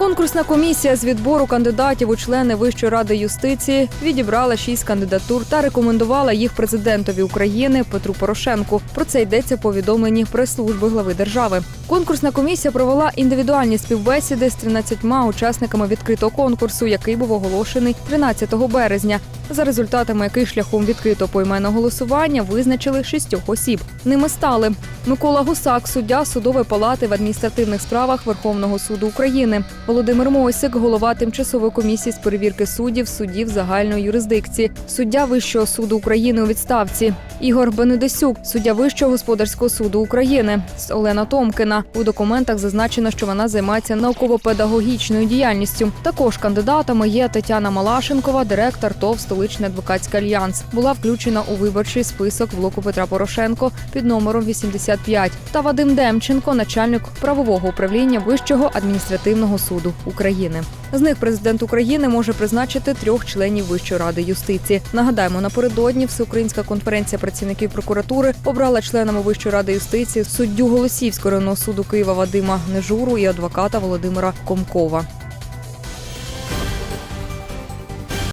Конкурсна комісія з відбору кандидатів у члени Вищої ради юстиції відібрала шість кандидатур та рекомендувала їх президентові України Петру Порошенку. Про це йдеться в повідомленні прес-служби глави держави. Конкурсна комісія провела індивідуальні співбесіди з 13 учасниками відкритого конкурсу, який був оголошений 13 березня. За результатами яких шляхом відкритого поіменного голосування визначили шістьох осіб. Ними стали Микола Гусак, суддя судової палати в адміністративних справах Верховного суду України, Володимир Мойсик, голова тимчасової комісії з перевірки суддів суддів загальної юрисдикції, суддя Вищого суду України у відставці, Ігор Бенедесюк, суддя Вищого господарського суду України, Олена Томкина. У документах зазначено, що вона займається науково-педагогічною діяльністю. Також кандидатами є Тетяна Малашенкова, директор ТОВ Столичний адвокатський альянс. Була включена у виборчий список блоку Петра Порошенко під номером 85. Та Вадим Демченко, начальник правового управління Вищого адміністративного суду України. З них президент України може призначити трьох членів Вищої ради юстиції. Нагадаємо, напередодні Всеукраїнська конференція працівників прокуратури обрала членами Вищої ради юстиції суддю Голосівського районного суду Києва Вадима Нежуру і адвоката Володимира Комкова.